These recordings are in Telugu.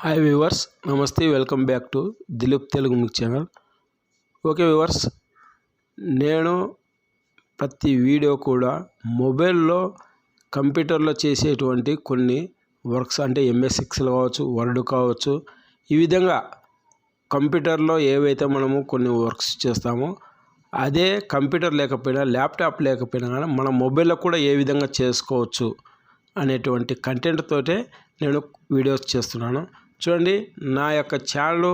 హాయ్ వ్యూవర్స్ నమస్తే welcome back to Dilip Telugu mic channel okay viewers నేను ప్రతి వీడియో కూడా మొబైల్లో కంప్యూటర్లో చేసేటువంటి కొన్ని వర్క్స్ అంటే ఎంఎస్ ఎక్సెల్ కావచ్చు వర్డ్ కావచ్చు ఈ విధంగా కంప్యూటర్లో ఏవైతే మనము కొన్ని వర్క్స్ చేస్తామో అదే కంప్యూటర్ లేకపోయినా ల్యాప్టాప్ లేకపోయినా కానీ మన మొబైల్లో కూడా ఏ విధంగా చేసుకోవచ్చు అనేటువంటి కంటెంట్ తోటే నేను వీడియోస్ చేస్తున్నాను. చూడండి నా యొక్క ఛానల్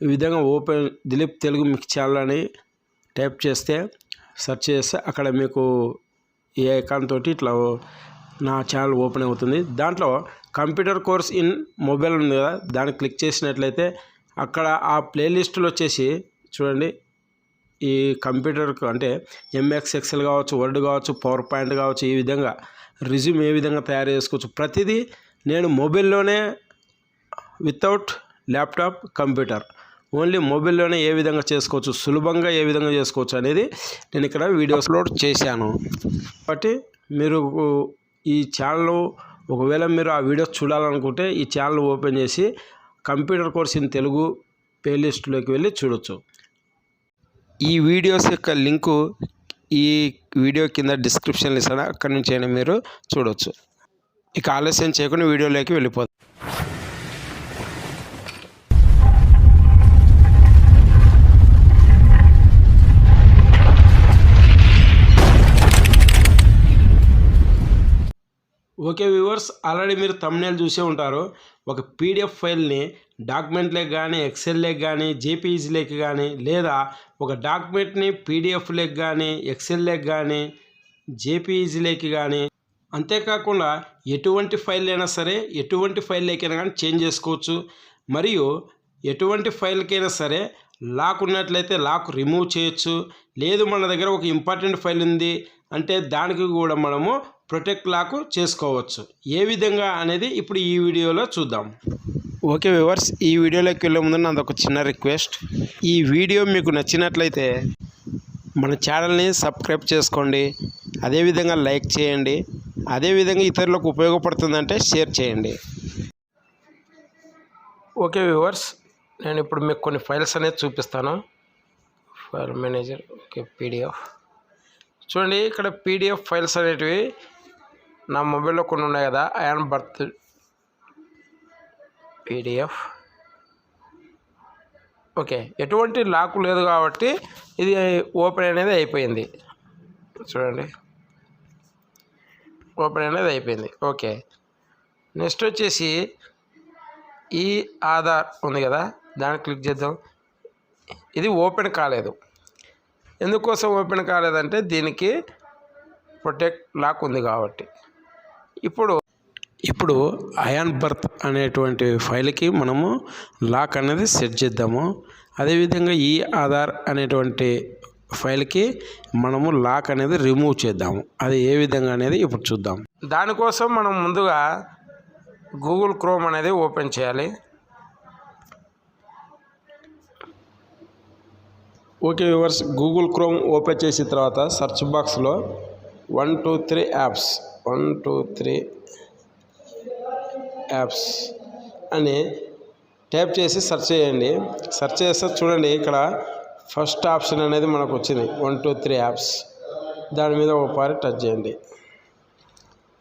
ఈ విధంగా open Dilip Telugu mic channel అని టైప్ చేస్తే సెర్చ్ చేస్తే అక్కడ మీకు ఏ ఐకాన్ తోటి ఇట్లా నా ఛానల్ ఓపెన్ అవుతుంది. దాంట్లో కంప్యూటర్ కోర్స్ ఇన్ మొబైల్ ఉంది కదా దాన్ని క్లిక్ చేసినట్లయితే అక్కడ ఆ ప్లేలిస్టులు వచ్చేసి చూడండి ఈ కంప్యూటర్కు అంటే ఎంఎక్స్ ఎక్సెల్ కావచ్చు వర్డ్ కావచ్చు పవర్ పాయింట్ కావచ్చు ఈ విధంగా రిజ్యూమ్ ఏ విధంగా తయారు చేసుకోవచ్చు. ప్రతిదీ నేను మొబైల్లోనే వితౌట్ ల్యాప్టాప్ కంప్యూటర్. ఓన్లీ మొబైల్లోనే ఏ విధంగా చేసుకోవచ్చు సులభంగా ఏ విధంగా చేసుకోవచ్చు అనేది నేను ఇక్కడ వీడియో అప్లోడ్ చేశాను. కాబట్టి మీరు ఈ ఛానల్ ఒకవేళ మీరు ఆ వీడియోస్ చూడాలనుకుంటే ఈ ఛానల్ ఓపెన్ చేసి కంప్యూటర్ కోర్స్ ఇన్ తెలుగు ప్లేలిస్ట్లోకి వెళ్ళి చూడొచ్చు. ఈ వీడియోస్ యొక్క లింకు ఈ వీడియో కింద డిస్క్రిప్షన్లో ఇస్తాను అక్కడి నుంచి అయినా మీరు చూడవచ్చు ఇక ఆలస్యం చేయకుండా వీడియోలోకి వెళ్ళిపోతాం వ్యూవర్స్ ఆల్రెడీ మీరు తమ్నేలు చూసే ఉంటారు. ఒక పీడిఎఫ్ ఫైల్ని డాక్యుమెంట్లకు కానీ ఎక్సెల్లేకి కానీ జేపీఈజీలోకి కానీ లేదా ఒక డాక్యుమెంట్ని పీడిఎఫ్లోకి కానీ ఎక్సెల్లేకి కానీ జేపీఈజీలోకి కానీ అంతేకాకుండా ఎటువంటి ఫైల్ అయినా సరే ఎటువంటి ఫైల్లోకైనా కానీ చేంజ్ చేసుకోవచ్చు. మరియు ఎటువంటి ఫైల్కైనా సరే లాక్ ఉన్నట్లయితే లాక్ రిమూవ్ చేయొచ్చు. లేదు మన దగ్గర ఒక ఇంపార్టెంట్ ఫైల్ ఉంది అంటే దానికి కూడా మనము ప్రొటెక్ట్ లాక్ చేసుకోవచ్చు. ఏ విధంగా అనేది ఇప్పుడు ఈ వీడియోలో చూద్దాం. ఓకే వివర్స్ ఈ వీడియోలోకి వెళ్ళే ముందు నాది ఒక చిన్న రిక్వెస్ట్. ఈ వీడియో మీకు నచ్చినట్లయితే మన ఛానల్ని సబ్స్క్రైబ్ చేసుకోండి. అదేవిధంగా లైక్ చేయండి. అదేవిధంగా ఇతరులకు ఉపయోగపడుతుందంటే షేర్ చేయండి. ఓకే వ్యూవర్స్ నేను ఇప్పుడు మీకు కొన్ని ఫైల్స్ అనేది చూపిస్తాను. File manager okay PDF. చూడండి ఇక్కడ పీడిఎఫ్ ఫైల్స్ అనేటివి నా మొబైల్లో కొన్ని ఉన్నాయి కదా అయాన్ బర్త్ పీడిఎఫ్ ఓకే ఎటువంటి లాక్ లేదు కాబట్టి ఇది ఓపెన్ అనేది అయిపోయింది. చూడండి. ఓపెన్ అనేది అయిపోయింది. ఓకే నెక్స్ట్ వచ్చేసి ఈ ఆధార్ ఉంది కదా దాన్ని క్లిక్ చేద్దాం. ఇది ఓపెన్ కాలేదు. ఎందుకోసం ఓపెన్ కాలేదంటే దీనికి ప్రొటెక్ట్ లాక్ ఉంది కాబట్టి. ఇప్పుడు ఇప్పుడు అయాన్ బర్త్ అనేటువంటి ఫైల్కి మనము లాక్ అనేది సెట్ చేద్దాము. అదేవిధంగా ఈ ఆధార్ అనేటువంటి ఫైల్కి మనము లాక్ అనేది రిమూవ్ చేద్దాము. అది ఏ విధంగా అనేది ఇప్పుడు చూద్దాం. దానికోసం మనం ముందుగా గూగుల్ క్రోమ్ అనేది ఓపెన్ చేయాలి. Okay viewers Google Chrome open చేసిన తర్వాత సెర్చ్ బాక్స్లో one two three apps. One two three apps అని ట్యాప్ చేసి సెర్చ్ చేయండి. సెర్చ్ చేస్తే చూడండి ఇక్కడ ఫస్ట్ ఆప్షన్ అనేది మనకు వచ్చింది. One two three apps. దాని మీద ఒకసారి టచ్ చేయండి.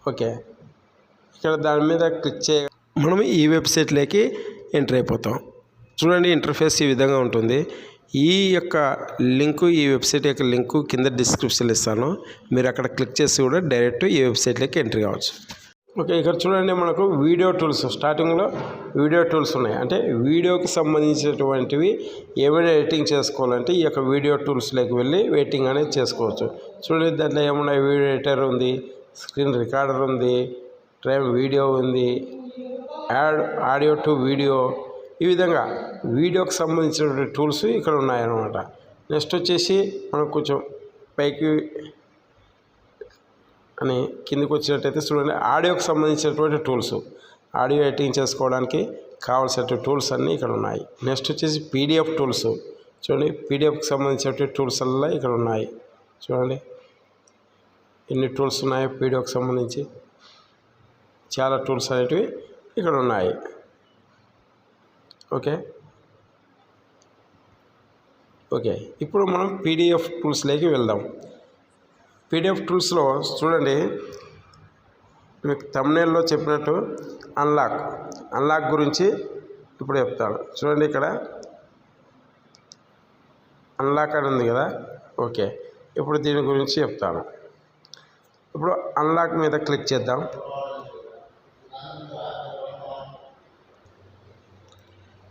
ఓకే. ఇక్కడ దాని మీద క్లిక్ చేయ మనం ఈ వెబ్సైట్లోకి ఎంటర్ అయిపోతాం. చూడండి ఇంటర్ఫేస్ ఈ విధంగా ఉంటుంది. ఈ యొక్క లింకు ఈ వెబ్సైట్ యొక్క లింకు కింద డిస్క్రిప్షన్లో ఇస్తాను. మీరు అక్కడ క్లిక్ చేసి కూడా డైరెక్ట్ ఈ వెబ్సైట్లోకి ఎంట్రీ కావచ్చు. ఓకే ఇక్కడ చూడండి మనకు వీడియో టూల్స్ స్టార్టింగ్లో వీడియో టూల్స్ ఉన్నాయి. అంటే వీడియోకి సంబంధించినటువంటివి ఏమైనా ఎడిటింగ్ చేసుకోవాలంటే ఈ యొక్క వీడియో టూల్స్లోకి వెళ్ళి వెయిటింగ్ అనేది చేసుకోవచ్చు. చూడండి దాంట్లో ఏమన్నా వీడియో ఎడిటర్ ఉంది స్క్రీన్ రికార్డర్ ఉంది ట్రైమ్ వీడియో ఉంది యాడ్ ఆడియో టు వీడియో ఈ విధంగా వీడియోకి సంబంధించినటువంటి టూల్స్ ఇక్కడ ఉన్నాయన్నమాట. నెక్స్ట్ వచ్చేసి మనం కొంచెం పైకి అని కిందికి వచ్చినట్టయితే చూడండి ఆడియోకి సంబంధించినటువంటి టూల్స్ ఆడియో ఎడిటింగ్ చేసుకోవడానికి కావాల్సిన టూల్స్ అన్నీ ఇక్కడ ఉన్నాయి. నెక్స్ట్ వచ్చేసి పీడిఎఫ్ టూల్స్ చూడండి పీడిఎఫ్కి సంబంధించినటువంటి టూల్స్ అలా ఇక్కడ ఉన్నాయి. చూడండి ఎన్ని టూల్స్ ఉన్నాయో పీడిఎఫ్కి సంబంధించి చాలా టూల్స్ అనేటివి ఇక్కడ ఉన్నాయి. ఓకే. ఓకే. ఇప్పుడు మనం పీడిఎఫ్ టూల్స్లోకి వెళ్దాం. పీడిఎఫ్ టూల్స్లో చూడండి మీకు తమ్నేల్లో చెప్పినట్టు అన్లాక్ అన్లాక్ గురించి ఇప్పుడు చెప్తాను. చూడండి ఇక్కడ. అన్లాక్ అని ఉంది కదా? ఓకే. ఇప్పుడు దీని గురించి చెప్తాను. ఇప్పుడు అన్లాక్ మీద క్లిక్ చేద్దాం.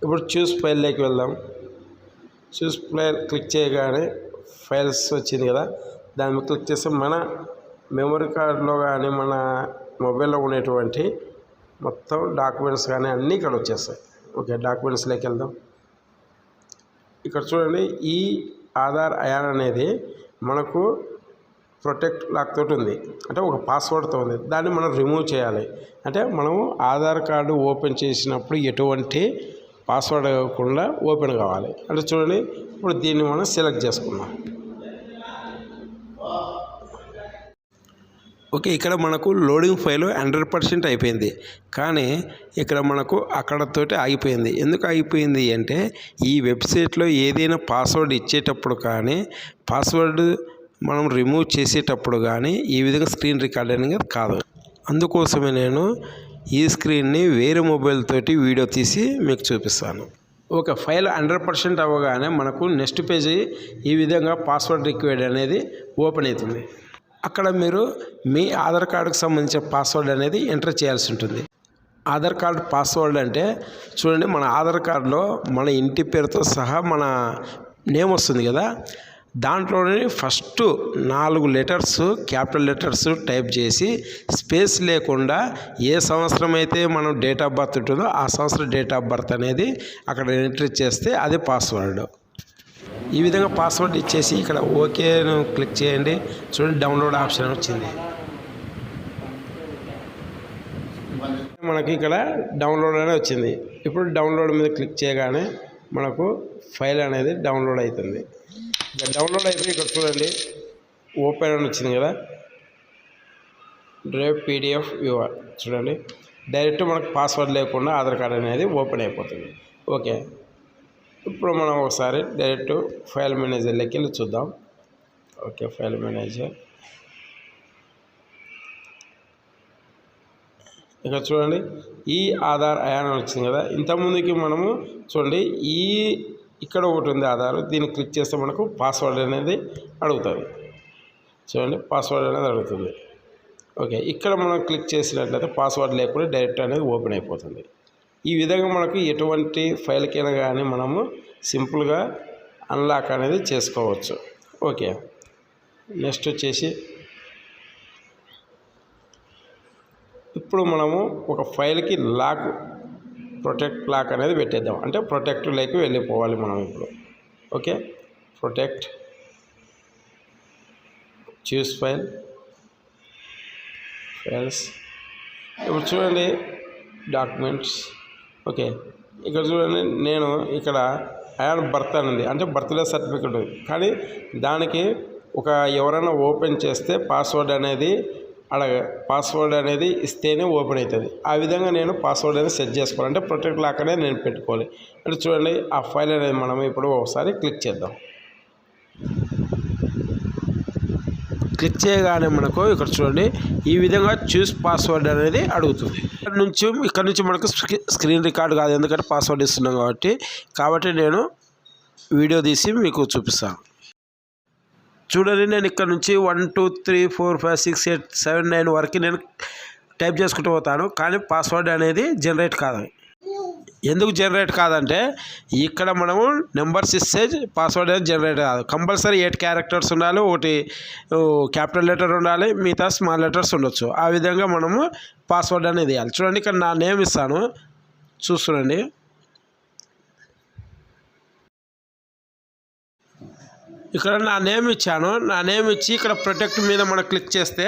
ఇప్పుడు చూస్ ఫైల్లోకి వెళ్దాం. చూస్ ఫైల్ క్లిక్ చేయగానే ఫైల్స్ వచ్చింది కదా దాని మీద క్లిక్ చేస్తే మన మెమరీ కార్డులో కానీ మన మొబైల్లో ఉండేటువంటి మొత్తం డాక్యుమెంట్స్ కానీ అన్నీ ఇక్కడ వచ్చేస్తాయి. ఓకే డాక్యుమెంట్స్లోకి వెళ్దాం. ఇక్కడ చూడండి ఈ ఆధార్ అయాన్ అనేది మనకు ప్రొటెక్ట్ లాక్ తోటి ఉంది. అంటే ఒక పాస్వర్డ్తో ఉంది. దాన్ని మనం రిమూవ్ చేయాలి. అంటే మనము ఆధార్ కార్డు ఓపెన్ చేసినప్పుడు ఎటువంటి పాస్వర్డ్ కూడా ఓపెన్ కావాలి. అంటే చూడండి ఇప్పుడు దీన్ని మనం సెలెక్ట్ చేసుకుందాం. ఓకే ఇక్కడ మనకు లోడింగ్ ఫైల్ హండ్రెడ్ పర్సెంట్ అయిపోయింది. కానీ ఇక్కడ మనకు అక్కడతోటి ఆగిపోయింది. ఎందుకు ఆగిపోయింది అంటే ఈ వెబ్సైట్లో ఏదైనా పాస్వర్డ్ ఇచ్చేటప్పుడు కానీ పాస్వర్డ్ మనం రిమూవ్ చేసేటప్పుడు కానీ ఈ విధంగా స్క్రీన్ రికార్డ్ అనేది కాదు. అందుకోసమే నేను ఈ స్క్రీన్ని వేరే మొబైల్ తోటి వీడియో తీసి మీకు చూపిస్తాను. ఒక ఫైల్ హండ్రెడ్ పర్సెంట్ అవ్వగానే మనకు నెక్స్ట్ పేజీ ఈ విధంగా పాస్వర్డ్ రిక్వైర్డ్ అనేది ఓపెన్ అవుతుంది. అక్కడ మీరు మీ ఆధార్ కార్డుకు సంబంధించిన పాస్వర్డ్ అనేది ఎంటర్ చేయాల్సి ఉంటుంది. ఆధార్ కార్డు పాస్వర్డ్ అంటే చూడండి మన ఆధార్ కార్డులో మన ఇంటి పేరుతో సహా మన నేమ్ వస్తుంది కదా దాంట్లోనే ఫస్ట్ నాలుగు లెటర్స్ క్యాపిటల్ లెటర్స్ టైప్ చేసి స్పేస్ లేకుండా ఏ సంవత్సరం అయితే మనం డేట్ ఆఫ్ బర్త్ ఉంటుందో ఆ సంవత్సరం డేట్ ఆఫ్ బర్త్ అనేది అక్కడ ఎంట్రీ చేస్తే అది పాస్వర్డ్. ఈ విధంగా పాస్వర్డ్ ఇచ్చేసి ఇక్కడ ఓకే క్లిక్ చేయండి. చూడండి డౌన్లోడ్ ఆప్షన్ వచ్చింది. మనకి ఇక్కడ డౌన్లోడ్ అనేది వచ్చింది. ఇప్పుడు డౌన్లోడ్ మీద క్లిక్ చేయగానే మనకు ఫైల్ అనేది డౌన్లోడ్ అవుతుంది. ఇక డౌన్లోడ్ అయిపోయి ఇక్కడ చూడండి. ఓపెన్ అని వచ్చింది కదా. డ్రైవ్ పీడిఎఫ్ వ్యూవర్ చూడండి. డైరెక్ట్ మనకు పాస్వర్డ్ లేకుండా ఆధార్ కార్డ్ అనేది ఓపెన్ అయిపోతుంది. ఓకే. ఇప్పుడు మనం ఒకసారి డైరెక్ట్ ఫైల్ మేనేజర్లోకి వెళ్ళి చూద్దాం. Okay file manager. ఇక్కడ చూడండి. ఈ ఆధార్ అయాన్ వచ్చింది కదా. ఇంతకుముందుకి మనము చూడండి ఈ ఇక్కడ ఒకటి ఉంది ఆధార్. దీన్ని క్లిక్ చేస్తే మనకు పాస్వర్డ్ అనేది అడుగుతుంది చూడండి పాస్వర్డ్ అనేది అడుగుతుంది. ఓకే ఇక్కడ మనం క్లిక్ చేసినట్లయితే పాస్వర్డ్ లేకుండా డైరెక్ట్ అనేది ఓపెన్ అయిపోతుంది. ఈ విధంగా మనకు ఎటువంటి ఫైల్కైనా కానీ మనము సింపుల్గా అన్లాక్ అనేది చేసుకోవచ్చు. ఓకే నెక్స్ట్ వచ్చేసి ఇప్పుడు మనము ఒక ఫైల్కి లాక్ ప్రొటెక్ట్ లాక్ అనేది పెట్టేద్దాం. అంటే ప్రొటెక్ట్ లేక వెళ్ళిపోవాలి మనం ఇప్పుడు. Okay? Protect choose file files ఇప్పుడు చూడండి డాక్యుమెంట్స్ ఓకే? ఇక్కడ చూడండి నేను ఇక్కడ యాడ్ బర్త్ అనేది అంటే బర్త్డే సర్టిఫికెట్ ఉంది. కానీ దానికి ఒక ఎవరైనా ఓపెన్ చేస్తే పాస్వర్డ్ అనేది అడగ పాస్వర్డ్ అనేది ఇస్తేనే ఓపెన్ అవుతుంది ఆ విధంగా నేను పాస్వర్డ్ అనేది సెట్ చేసుకోవాలి. అంటే ప్రొటెక్ట్ లాక్ అనేది నేను పెట్టుకోవాలి. అంటే చూడండి ఆ ఫైల్ అనేది మనం ఇప్పుడు ఒకసారి క్లిక్ చేద్దాం. క్లిక్ చేయగానే మనకు ఇక్కడ చూడండి ఈ విధంగా చూస్ పాస్వర్డ్ అనేది అడుగుతుంది. ఇక్కడ నుంచి ఇక్కడ నుంచి మనకు స్క్రీన్ రికార్డ్ కాదు. ఎందుకంటే పాస్వర్డ్ ఇస్తున్నాం కాబట్టి. కాబట్టి నేను వీడియో తీసి మీకు చూపిస్తాను. చూడండి నేను ఇక్కడ నుంచి one two three four five six eight seven nine వరకు నేను టైప్ చేసుకుంటూ పోతాను. కానీ పాస్వర్డ్ అనేది జనరేట్ కాదు. ఎందుకు జనరేట్ కాదంటే ఇక్కడ మనము నెంబర్స్ ఇస్తే పాస్వర్డ్ అనేది జనరేట్ కాదు. కంపల్సరీ ఎయిట్ క్యారెక్టర్స్ ఉండాలి ఒకటి క్యాపిటల్ లెటర్ ఉండాలి మిగతా స్మాల్ లెటర్స్ ఉండొచ్చు. ఆ విధంగా మనము పాస్వర్డ్ అనేది ఇవ్వాలి చూడండి ఇక్కడ నా నేమ్ ఇస్తాను. చూస్తుండండి ఇక్కడ నా నేమ్ ఇచ్చాను. నా నేమ్ ఇచ్చి ఇక్కడ ప్రొటెక్ట్ మీద మనం క్లిక్ చేస్తే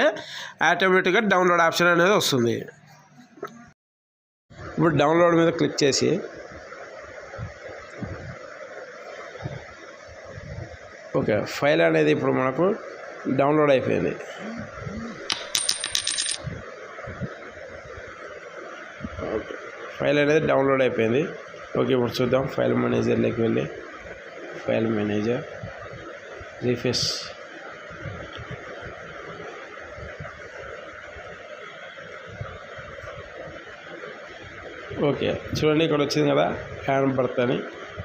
ఆటోమేటిక్గా డౌన్లోడ్ ఆప్షన్ అనేది వస్తుంది. ఇప్పుడు డౌన్లోడ్ మీద క్లిక్ చేసి ఓకే ఫైల్ అనేది ఇప్పుడు మనకు డౌన్లోడ్ అయిపోయింది. ఓకే ఫైల్ అనేది డౌన్లోడ్ అయిపోయింది. ఓకే ఇప్పుడు చూద్దాం. ఫైల్ మేనేజర్లోకి వెళ్ళి ఫైల్ మేనేజర్ రీఫ్రెష్ ఓకే చూడండి ఇక్కడ వచ్చింది కదా హ్యాండ్ బర్త్ అని.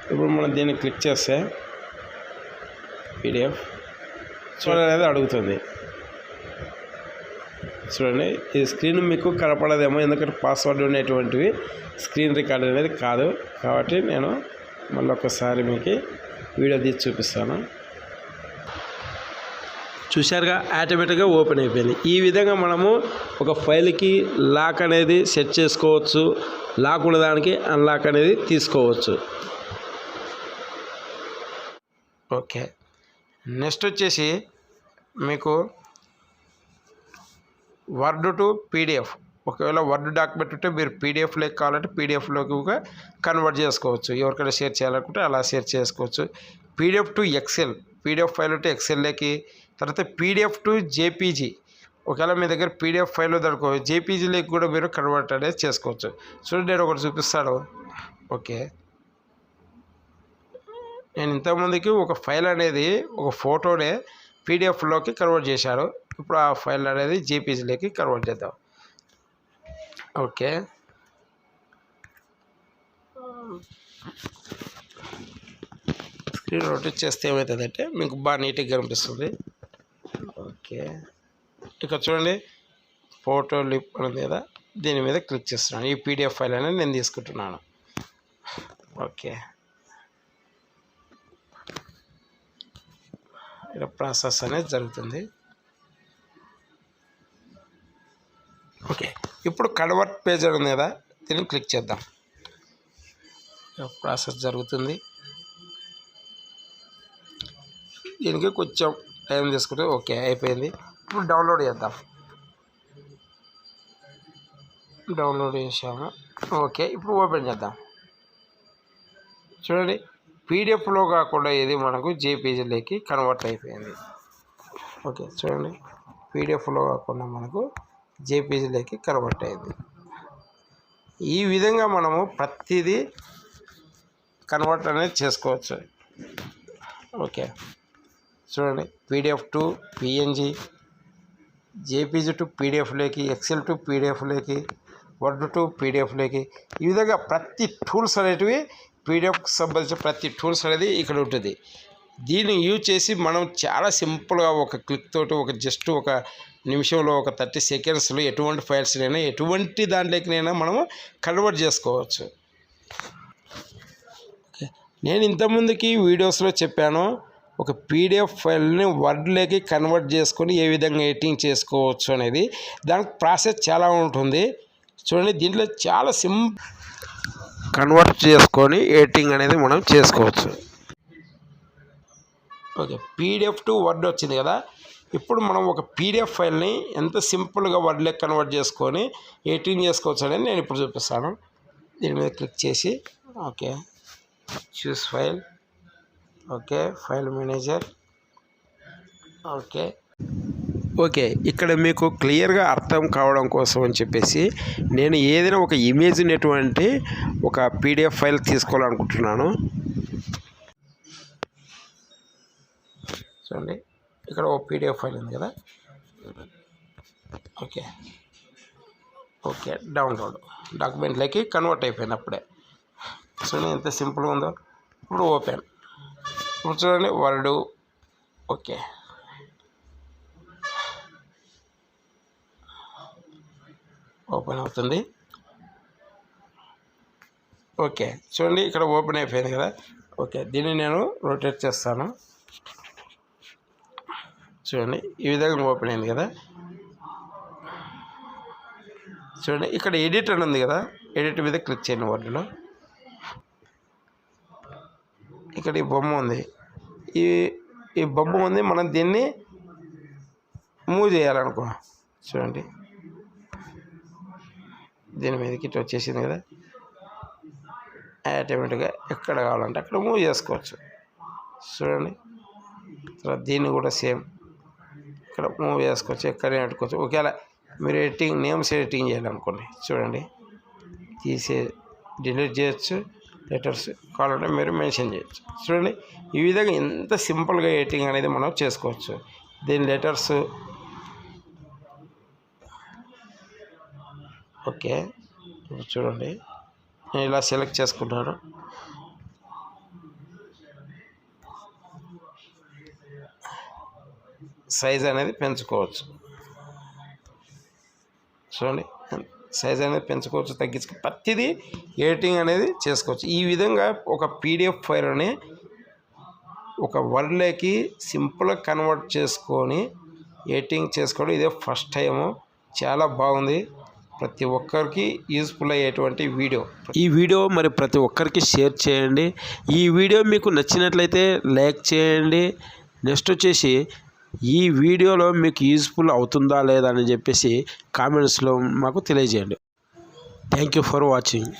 ఇప్పుడు మనం దీన్ని క్లిక్ చేస్తే పీడిఎఫ్. చూడండి అనేది అడుగుతుంది. చూడండి ఈ స్క్రీన్ మీకు కనపడదేమో ఎందుకంటే పాస్వర్డ్ ఉండేటువంటివి. స్క్రీన్ రికార్డ్ అనేది కాదు. కాబట్టి నేను మళ్ళీ ఒకసారి మీకు వీడియో తీసి చూపిస్తాను. చూశారుగా ఆటోమేటిక్గా ఓపెన్ అయిపోయింది. ఈ విధంగా మనము ఒక ఫైల్కి లాక్ అనేది సెట్ చేసుకోవచ్చు. లాక్ ఉన్నదానికి అన్లాక్ అనేది తీసుకోవచ్చు. ఓకే. నెక్స్ట్ వచ్చేసి మీకు వర్డ్ టు పీడిఎఫ్ ఒకవేళ వర్డ్ డాక్యుమెంట్ ఉంటే మీరు పీడిఎఫ్లోకి కావాలంటే పీడిఎఫ్లోకి కూడా కన్వర్ట్ చేసుకోవచ్చు. ఎవరికైనా షేర్ చేయాలనుకుంటే అలా షేర్ చేసుకోవచ్చు. PDF to Excel PDF file ఉంటే ఎక్సెల్లోకి తర్వాత పీడిఎఫ్ టు జేపీజీ ఒకవేళ మీ దగ్గర పీడిఎఫ్ ఫైల్ దొరకో జేపీజీలోకి కూడా మీరు కన్వర్ట్ అనేది చేసుకోవచ్చు. చూడండి నేను ఒకటి చూపిస్తాను. ఓకే. నేను ఇంతకుముందుకి ఒక ఫైల్ అనేది ఒక ఫోటోనే పీడిఎఫ్లోకి కన్వర్ట్ చేశాను. ఇప్పుడు ఆ ఫైల్ అనేది జేపీజీలోకి కన్వర్ట్ చేద్దాం. ఓకే. స్క్రీన్ రొటేట్ చేస్తే ఏమవుతుందంటే మీకు బాగా నీట్గా కనిపిస్తుంది. ఓకే. ఇక్కడ చూడండి ఫోటో లిప్ అనేది కదా దీని మీద క్లిక్ చేస్తున్నాను. ఈ పీడిఎఫ్ ఫైల్ అనేది నేను తీసుకుంటున్నాను. ఓకే. ఇక్కడ ప్రాసెస్ అనేది జరుగుతుంది. ఓకే. ఇప్పుడు కన్వర్ట్ పేజ్ ఉంది కదా దీన్ని క్లిక్ చేద్దాం. ప్రాసెస్ జరుగుతుంది. దీనికి కొంచెం టైం తీసుకుంటే ఓకే అయిపోయింది. ఇప్పుడు డౌన్లోడ్ చేద్దాం. డౌన్లోడ్ చేసాము ఓకే ఇప్పుడు ఓపెన్ చేద్దాం. చూడండి పీడిఎఫ్లో కాకుండా ఇది మనకు జేపీజీలోకి కన్వర్ట్ అయిపోయింది. ఓకే చూడండి పీడిఎఫ్లో కాకుండా మనకు జేపీజీలోకి కన్వర్ట్ అయింది. ఈ విధంగా మనము ప్రతిదీ కన్వర్ట్ అనేది చేసుకోవచ్చు. ఓకే. చూడండి. PDF to PNG JPG to పీడిఎఫ్లోకి Excel to పీడిఎఫ్లోకి వర్డ్ టు పీడిఎఫ్లోకి ఈ విధంగా ప్రతి టూల్స్ అనేటివి పీడిఎఫ్కి సంబంధించిన ప్రతి టూల్స్ అనేది ఇక్కడ ఉంటుంది. దీన్ని యూజ్ చేసి మనం చాలా సింపుల్గా ఒక క్లిక్ తోటి ఒక జస్ట్ ఒక నిమిషంలో ఒక థర్టీ సెకండ్స్లో ఎటువంటి ఫైల్స్నైనా ఎటువంటి దాంట్లోకినైనా మనము కన్వర్ట్ చేసుకోవచ్చు. నేను ఇంతకుముందుకి వీడియోస్లో చెప్పాను. ఒక పీడిఎఫ్ ఫైల్ని వర్డ్లోకి కన్వర్ట్ చేసుకొని ఏ విధంగా ఎడిటింగ్ చేసుకోవచ్చు అనేది దానికి ప్రాసెస్ చాలా ఉంటుంది. చూడండి దీంట్లో చాలా సిం కన్వర్ట్ చేసుకొని ఎడిటింగ్ అనేది మనం చేసుకోవచ్చు. ఓకే పీడిఎఫ్ టు వర్డ్ వచ్చింది కదా. ఇప్పుడు మనం ఒక పీడిఎఫ్ ఫైల్ని ఎంత సింపుల్గా వర్డ్లోకి కన్వర్ట్ చేసుకొని ఎడిటింగ్ చేసుకోవచ్చు అనేది నేను ఇప్పుడు చూపిస్తాను. దీని మీద క్లిక్ చేసి okay choose file. Okay file manager. Okay. Okay ఇక్కడ మీకు క్లియర్గా అర్థం కావడం కోసం అని చెప్పేసి నేను ఏదైనా ఒక ఇమేజ్ ఉన్నటువంటి ఒక పీడిఎఫ్ ఫైల్ తీసుకోవాలనుకుంటున్నాను. చూడండి ఇక్కడ ఒక పీడిఎఫ్ ఫైల్ ఉంది కదా? ఓకే. Okay download. డాక్యుమెంట్లోకి కన్వర్ట్ అయిపోయింది అప్పుడే. చూడండి ఎంత సింపుల్గా ఉందో. ఇప్పుడు ఓపెన్. ఇప్పుడు చూడండి వర్డ్. ఓకే. ఓపెన్ అవుతుంది. ఓకే. చూడండి ఇక్కడ ఓపెన్ అయిపోయింది కదా. ఓకే. దీన్ని నేను రొటేట్ చేస్తాను. చూడండి ఈ విధంగా ఓపెన్ అయింది కదా. చూడండి ఇక్కడ ఎడిట్ అని ఉంది కదా. ఎడిట్ మీద క్లిక్ చేయండి వర్డ్లో. ఇక్కడ ఈ బొమ్మ ఉంది. ఈ ఈ బొమ్మ ఉంది. మనం దీన్ని మూవ్ చేయాలనుకో చూడండి. దీని మీదకి ఇటు వచ్చేసింది కదా. ఆటోమేటిక్గా ఎక్కడ కావాలంటే అక్కడ మూవ్ చేసుకోవచ్చు. చూడండి. తర్వాత దీన్ని కూడా సేమ్ ఇక్కడ మూవ్ చేసుకోవచ్చు ఎక్కడ పెట్టుకోవచ్చు. ఒకవేళ మీరు ఎడిటింగ్ నేమ్స్ ఎడిటింగ్ చేయాలనుకోండి చూడండి. తీసే డిలీట్ చేయొచ్చు. లెటర్స్ కావాలంటే మీరు మెన్షన్ చేయొచ్చు. చూడండి ఈ విధంగా ఎంత సింపుల్గా ఎడిటింగ్ అనేది మనం చేసుకోవచ్చు. దీని లెటర్స్ ఓకే ఇప్పుడు చూడండి నేను ఇలా సెలెక్ట్ చేసుకుంటాను. సైజ్ అనేది పెంచుకోవచ్చు. చూడండి సైజ్ అనేది పెంచుకోవచ్చు తగ్గించుకో ప్రతిదీ ఎడిటింగ్ అనేది చేసుకోవచ్చు. ఈ విధంగా ఒక పీడిఎఫ్ ఫైల్ని ఒక వర్డ్లోకి సింపుల్గా కన్వర్ట్ చేసుకొని ఎడిటింగ్ చేసుకోవడం ఇదే ఫస్ట్ టైము. చాలా బాగుంది. ప్రతి ఒక్కరికి యూస్ఫుల్ అయ్యేటువంటి వీడియో. ఈ వీడియో మరి ప్రతి ఒక్కరికి షేర్ చేయండి. ఈ వీడియో మీకు నచ్చినట్లయితే లైక్ చేయండి. నెక్స్ట్ వచ్చేసి ఈ వీడియోలో మీకు యూస్ఫుల్ అవుతుందా లేదా అని చెప్పేసి కామెంట్స్లో మాకు తెలియజేయండి. Thank you for watching.